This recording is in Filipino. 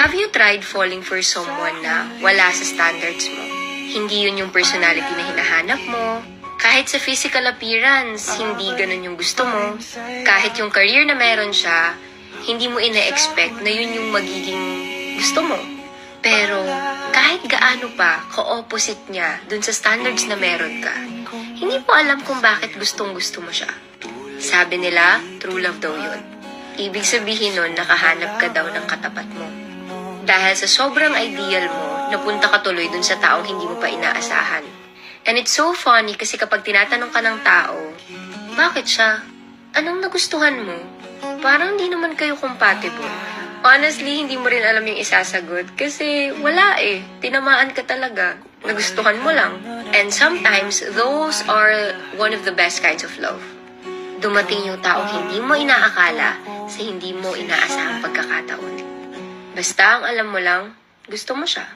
Have you tried falling for someone na wala sa standards mo? Hindi yun yung personality na hinahanap mo. Kahit sa physical appearance, hindi ganun yung gusto mo. Kahit yung career na meron siya, hindi mo ina-expect na yun yung magiging gusto mo. Pero kahit gaano pa ka-opposite niya dun sa standards na meron ka, hindi mo alam kung bakit gustong gusto mo siya. Sabi nila, true love daw yun. Ibig sabihin nun, nakahanap ka daw ng katapat mo. Dahil sa sobrang ideal mo, napunta ka tuloy dun sa taong hindi mo pa inaasahan. And it's so funny kasi kapag tinatanong ka ng tao, bakit siya? Anong nagustuhan mo? Parang di naman kayo compatible. Honestly, hindi mo rin alam yung isasagot kasi wala eh. Tinamaan ka talaga. Nagustuhan mo lang. And sometimes, those are one of the best kinds of love. Dumating yung taong hindi mo inaakala sa hindi mo inaasahang pagkakataon. Basta ang alam mo lang, gusto mo siya.